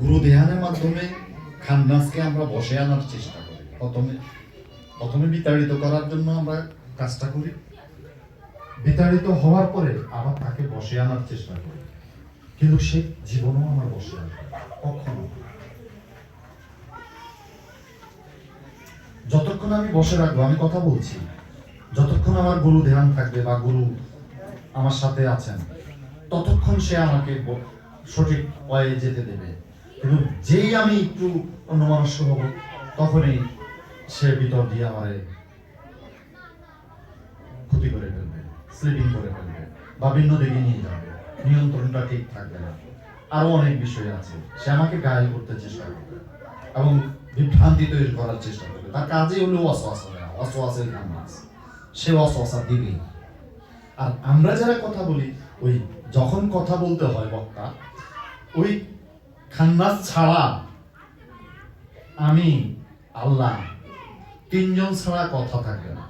গুরু ধ্যানের মাধ্যমে খান্নাসকে আমরা বসে আনার চেষ্টা করি। প্রথমে প্রথমে বিতাড়িত করার জন্য আমরা কাজটা করি। বিতাড়িত হওয়ার পরে আবার তাকে বসে আনার চেষ্টা করি। কিন্তু সে জীবনও আমার বসে আসবে। কখনো। যতক্ষণ আমি বসে রাখব, আমি কথা বলছি। যতক্ষণ আমার গুরু ধ্যান থাকবে বা গুরু আমার সাথে আছেন, ততক্ষণ সে আমাকে সঠিক পয়ে যেতে দেবে। কিন্তু যেই আমি একটু অন্যমনস্ক হব, তখনই সে ভিতর দিয়ে আমারে ক্ষতি করে ফেলবে স্লিপিং করে ফেলবে বা ভিন্ন দিকে নিয়ে যাবে। নিয়ন্ত্রণটা ঠিক থাকবে না। আরও অনেক বিষয় আছে। সে আমাকে গায়ে করতে চেষ্টা করবে এবং বিভ্রান্তি তৈরি করার চেষ্টা করবে। তার কাজই হলো অসওয়াসা অসওয়াসের আছে সে অসওয়াসা দিবে আর আমরা যারা কথা বলি, ওই যখন কথা বলতে হয় বক্তা, ওই খান্নাস ছাড়া আমি আল্লাহ তিনজন ছাড়া কথা থাকবে না।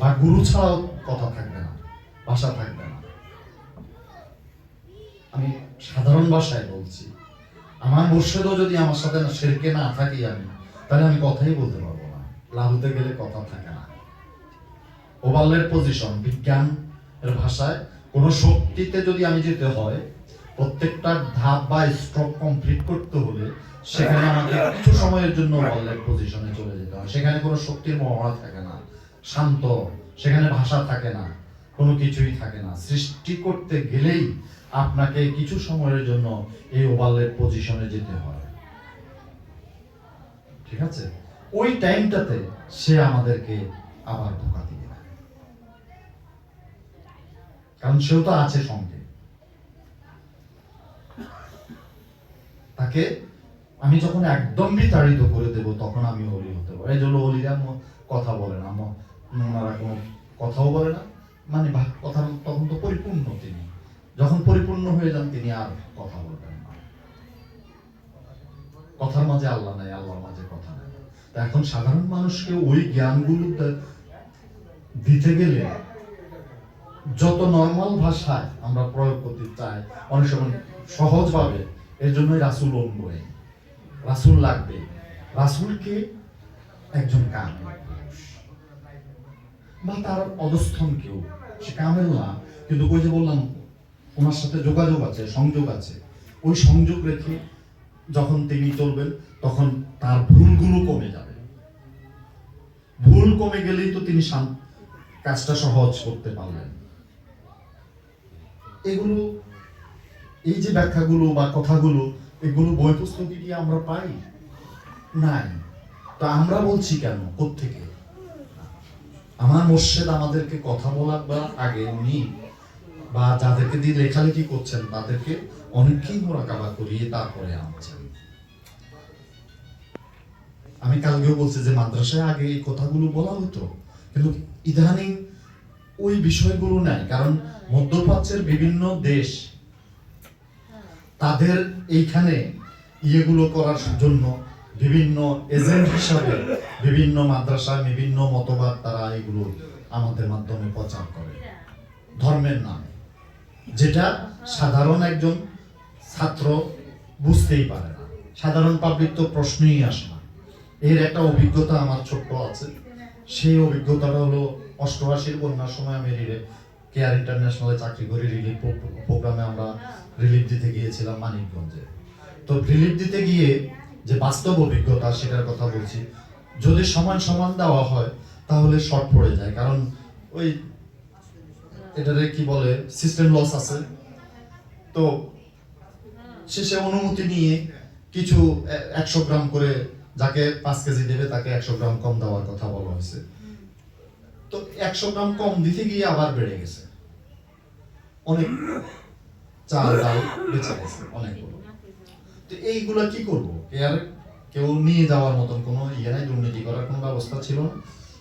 বা গুরু ছাড়াও কথা থাকবে না, ভাষা থাকবে না। আমি সাধারণ ভাষায় বলছি। আমার মুর্শেদও যদি আমার সাথে না শেরকে না থাকি আমি, তাহলে আমি কথাই বলতে পারব না। লাহুতে গেলে কথা থাকে না। ওভালের পজিশন বিজ্ঞান এর ভাষায় কোন শক্তিতে যদি আমি যেতে হয়, প্রত্যেকটা ধাপ বা স্ট্রোক কমপ্লিট করতে হলে সেখানে আমাকে কিছু সময়ের জন্য ওভালের পজিশনে চলে যেতে হয়। সেখানে কোনো শক্তির মহড়া থাকে না, শান্ত, সেখানে ভাষা থাকে না, কোনো কিছুই থাকে না। সৃষ্টি করতে গেলেই আপনাকে কিছু সময়ের জন্য এই ওভালের পজিশনে যেতে হয়। ঠিক আছে? ওই টাইমটাতে সে আমাদেরকে আবার ধোকা দিবে কারণ সেও তো আছে সঙ্গে। তাকে আমি যখন একদম বিতাড়িত করে দেব, তখন আমি হলি হতে পারি এই জন্য হলিরা কথা বলে না ওনারা কোনো কথাও বলে না। মানে কথা তখন তো পরিপূর্ণ তিনি। যখন পরিপূর্ণ হয়ে যান, তিনি আর কথা বলবেন না। কথার মাঝে আল্লাহ নাই, আল্লাহর মাঝে কথা নাই। এখন সাধারণ মানুষকে ওই জ্ঞানগুলো দিতে গেলে যত নর্মাল ভাষায় আমরা প্রয়োগ করতে চাই, অনেক সময় সহজভাবে, এর জন্যই রাসুল অনুবয় রাসুল লাগবে। রাসুলকে একজন কাম বা তার অধস্থন কেউ? সে কামেল না, কিন্তু ওই যে বললাম, ওনার সাথে যোগাযোগ আছে, সংযোগ আছে। ওই সংযোগ রেখে যখন তিনি চলবেন, তখন তার ভুলগুলো কমে যাবে। ভুল কমে গেলেই তো তিনি কাজটা সহজ করতে পারলেন। এগুলো, এই যে ব্যাখ্যাগুলো বা কথাগুলো, এগুলো বই পুস্তকে কি আমরা পাই? নাই। তা আমরা বলছি কেন? কোত্থেকে? আমার মোর্শেদ আমাদেরকে কথা বলার বা আগে উনি বা যাদেরকে দিয়ে লেখালেখি করছেন, তাদেরকে অনেককেই মোরাকাবা করিয়ে তারপরে আনছেন। আমি কালকেও বলছি যে মাদ্রাসায় আগে এই কথাগুলো বলা হতো, কিন্তু ইদানিং ওই বিষয়গুলো নাই, কারণ মধ্যপ্রাচ্যের বিভিন্ন দেশ তাদের এইখানে ইয়েগুলো করার জন্য বিভিন্ন এজেন্ট হিসাবে বিভিন্ন মাদ্রাসা বিভিন্ন মতবাদ তারা এগুলো আমাদের মাধ্যমে প্রচার করে। ধর্মের নামে। যেটা সাধারণ একজন ছাত্র বুঝতেই পারে না। সাধারণ পাবলিক তো প্রশ্নই আসে না। এর একটা অভিজ্ঞতা আমার ছোট্ট আছে। সেই অভিজ্ঞতাটা হলো অষ্টআশির বন্যার সময় আমি কেয়ার ইন্টারন্যাশনালে চাকরি করি রিলিফ প্রোগ্রামে আমরা রিলিফ দিতে গিয়েছিলাম মানিকগঞ্জে। তো রিলিফ দিতে গিয়ে যে বাস্তব অভিজ্ঞতা সেটার কথা বলছি যদি সমান সমান দেওয়া হয় তাহলে শর্ট পড়ে যায়। কারণ ওই এটারে কি বলে সিস্টেম লস আছে। তো শেষে অনুমতি নিয়ে কিছু একশো গ্রাম করে যাকে পাঁচ কেজি দেবে তাকে একশো গ্রাম কম দেওয়ার কথা বলা হয়েছে। তো একশো গ্রাম কম দিতে গিয়ে আবার বেড়ে গেছে। অনেক চাল ডাল বেঁচে গেছে, অনেকগুলো। তো এইগুলা কি করব? আর কেউ নিয়ে যাওয়ার মতন কোনো ইয়ে নাই, দুর্নীতি করার কোনো ব্যবস্থা ছিল না।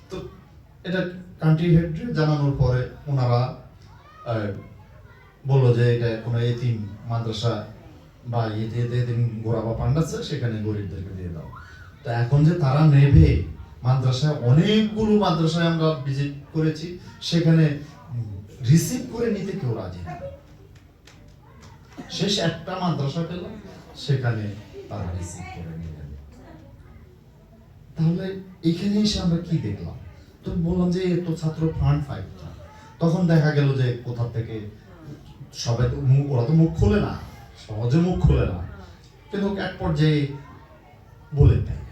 তো এটা কান্ট্রি হেড জানানোর পরে ওনারা বলল যে এটা কোনো এতিম মাদ্রাসা বা ইয়েতে এতে এতিম গোড়া বা পান্ডাচ্ছে সেখানে গরিবদেরকে দিয়ে দাও। তো এখন যে তারা নেবে মাদ্রাসায়, অনেকগুলো মাদ্রাসায় আমরা ভিজিট করেছি। সেখানে রিসিভ করে নিতে কেউ রাজি না। শেষ একটা মাদ্রাসা পেল, সেখানে তারা রিসিভ করে নিলেন। তাহলে এখানে এসে আমরা কি দেখলাম? তো বললাম যে, এ তো ছাত্র ফান্ড ফাইভটা তখন দেখা গেল যে কোথা থেকে সবাই তো মুখ, ওরা তো মুখ খোলে না। সহজে মুখ খোলে না। কিন্তু এক পর্যায়ে বলে দেয়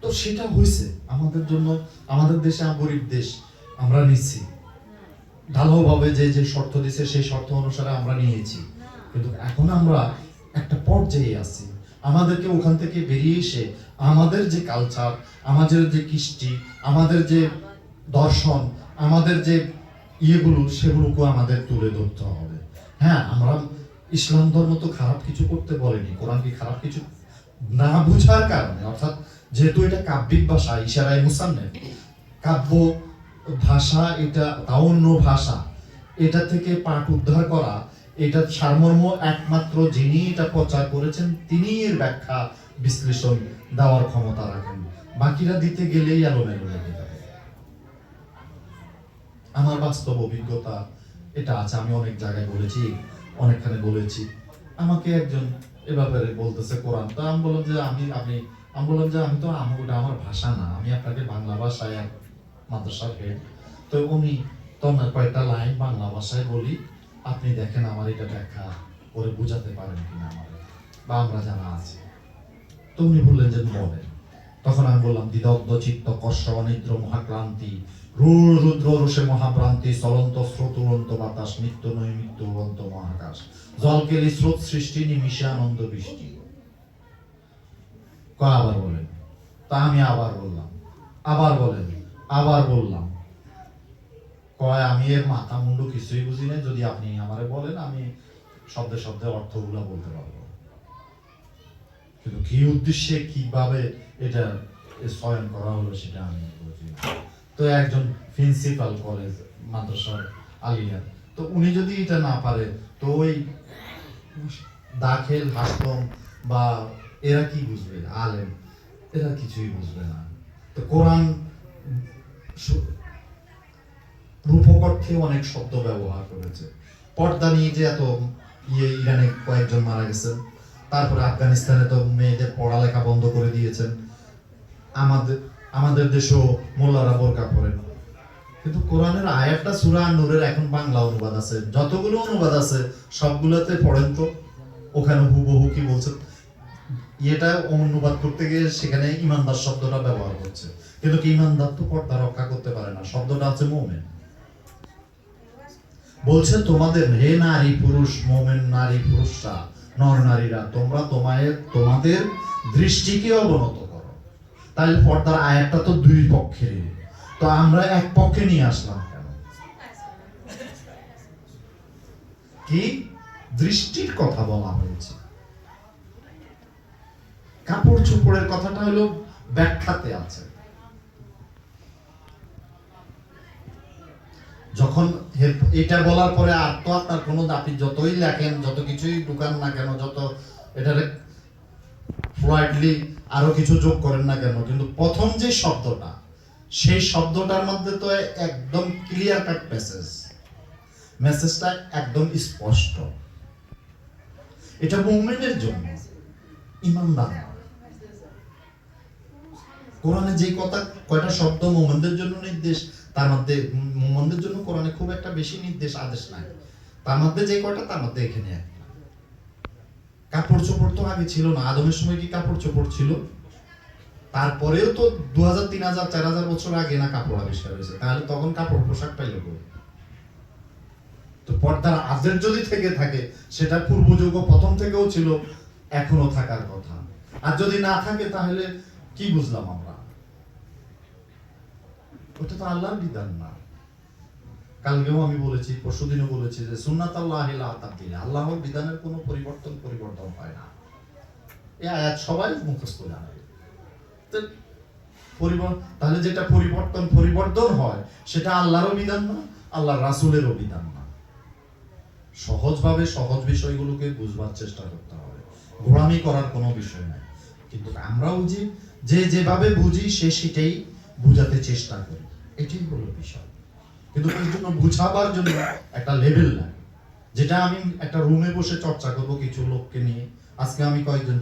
তো সেটা হয়েছে আমাদের জন্য, আমাদের দেশে গরিব দেশ, আমরা নিচ্ছি। ঢালাওভাবে যে যে শর্ত দিছে, সেই শর্ত অনুসারে আমরা নিয়েছি। কিন্তু এখন আমরা একটা পর্যায়ে আছি। আমাদেরকে ওখান থেকে বেরিয়ে এসে আমাদের যে কালচার আমাদের যে কৃষ্টি, আমাদের যে দর্শন, আমাদের যে ইয়েগুলো, সেগুলোকে আমাদের তুলে ধরতে হবে। হ্যাঁ আমরা ইসলাম ধর্ম তো খারাপ কিছু করতে বলেনি। কোরআন কি খারাপ কিছু না বুঝার কারণে? অর্থাৎ যেহেতু এটা কাব্যিক ভাষা, ইশারায় মুসান্নে কাব্য ভাষা এটা তাও ভাষা। এটা থেকে পাঠ উদ্ধার করা, এটা সারমর্ম একমাত্র যিনি এটা প্রচার করেছেন তিনি এর ব্যাখ্যা বিশ্লেষণ দেওয়ার ক্ষমতা রাখেন। বাকিরা দিতে গেলেই এলোমেলো লেগে যাবে আমার বাস্তব অভিজ্ঞতা এটা আছে, আমি অনেক জায়গায় বলেছি, অনেকখানে বলেছি। আমাকে একজন এ ব্যাপারে বলতেছে কোরআন। তো আমি বললাম যে আমি আপনি আমি বললাম যে, আমি তো ওটা আমার ভাষা না। আমি আপনাকে বাংলা ভাষায় এক মাদ্রাসার হেড তো উনি তখন কয়েকটা লাইন বাংলা ভাষায় বলি? আপনি দেখেন আমার এটা ব্যাখ্যা করে বুঝাতে পারেন কিনা আমার বা আমরা জানা আছে। তো উনি বললেন যে, বলেন। তখন আমি বললাম দিদগ্ধ চিত্ত কষ্ট অনিদ্র মহাক্রান্তি রুদ্র রুষে মহাপ্রান্তি চলন্ত স্রোত উড়ন্ত বাতাস, নিত্য নৈমিত্য উড়ন্ত মহাকাশ। জলকেলি স্রোত সৃষ্টি, নিমিষে আনন্দ বৃষ্টি। ক আবার বলেন। তা আমি আবার বললাম। আবার বলেন, আবার বললাম। কয়, আমি এর মাথা মুন্ডু কিছুই বুঝি না যদি আপনি আমারে বলেন, আমি শব্দে শব্দে অর্থগুলো বলতে পারব। কিন্তু কি উদ্দেশ্যে, কীভাবে এটা চয়ন করা হলো, সেটা আমি বুঝি। তো একজন প্রিন্সিপাল কলেজ মাদ্রাসার আলিয়া, তো উনি যদি এটা না পারে, তো ওই দাখেল হাসম বা এরা কি বুঝবে? আলেম, এরা কিছুই বুঝবে না। তো কোরআন সু- রূপক অর্থে অনেক শব্দ ব্যবহার করেছে। পর্দা নিয়ে যে এত ইয়ে ইরানে কয়েকজন মারা গেছেন, তারপরে আফগানিস্তানে তো মেয়েদের পড়ালেখা বন্ধ করে দিয়েছেন। আমাদের আমাদের দেশেও মোল্লারা বোরকা পড়েন কিন্তু কোরআনের আয়াতটা সুরা নূরের এখন বাংলা অনুবাদ আছে। যতগুলো অনুবাদ আছে, সবগুলোতে পড়েন তো। ওখানে হুবহু কি বলছে? এটা অনুবাদ করতে গিয়ে সেখানে ইমানদার শব্দটা ব্যবহার করছে কিন্তু কি ইমানদার তো পর্দা রক্ষা করতে পারে না, শব্দটা আছে মোমেন। বলছে, তোমাদের হে নারী পুরুষ, মোমেন নারী পুরুষরা, নর নারীরা, তোমরা তোমায়, তোমাদের দৃষ্টিকে অবনত করো। তাহলে পর্দার আয়াতটা তো দুই পক্ষের তো আমরা এক পক্ষে নিয়ে আসলাম কি? দৃষ্টির কথা বলা হয়েছে। কাপড় চোপড়ের কথাটা হলো ব্যাখ্যাতে আছে। যখন এটা বলার পরে আর তো আপনার কোনো আপনি যতই লেখেন, যত কিছুই ঢুকান না কেন, যত এটারে ফ্লয়েডলি আরও কিছু যোগ করেন না কেন, কিন্তু প্রথম যে শব্দটা, সেই শব্দটার মধ্যে তো একদম ক্লিয়ার কাট মেসেজ মেসেজটা একদম স্পষ্ট। এটা মুভমেন্টের জন্য। ইমানদার। কোরআনে যে কথা, কয়টা শব্দ মোমেনদের জন্য নির্দেশ, তার মধ্যে মোমেনদের জন্য কোরআনে খুব একটা বেশি নির্দেশ, আদেশ নাই। তার মধ্যে যে কয়টা, তার মধ্যে এখানে কাপড় চোপড় তো আগে ছিল না। আদমের সময় কি কাপড় চোপড় ছিল? তারপরেও তো দু হাজার তিন হাজার চার হাজার বছর আগে না কাপড় আবিষ্কার হয়েছে। তাহলে তখন কাপড় পোশাক পাইল? তো পর্দার আজের যদি থেকে থাকে, সেটা পূর্বযুগ, প্রথম থেকেও ছিল, এখনও থাকার কথা। আর যদি না থাকে, তাহলে কি বুঝলাম আমরা? ওটা তো আল্লাহর বিধান না। কালকেও আমি বলেছি, পরশুদিনও বলেছি যে সুন্নাত আল্লাহ আল্লাহর বিধানের কোনো পরিবর্তন পরিবর্তন হয় না। এই আয়াত সবাই মুখস্থ তাহলে যেটা পরিবর্তন পরিবর্তন হয়, সেটা বিধান না আল্লাহ বিধান না। সহজভাবে সহজ বিষয়গুলোকে বুঝবার চেষ্টা করতে হবে। গোড়ামি করার কোনো বিষয় নাই। কিন্তু আমরাও যে যে যেভাবে বুঝি সে সেটাই বুঝাতে চেষ্টা করি। এটাই হলো বিষয়। কিন্তু এর জন্য বুঝাবার জন্য একটা লেভেল লাগে। যেটা আমি একটা রুমে বসে চর্চা করব কিছু লোককে নিয়ে। আজকে আমি কয়েকজন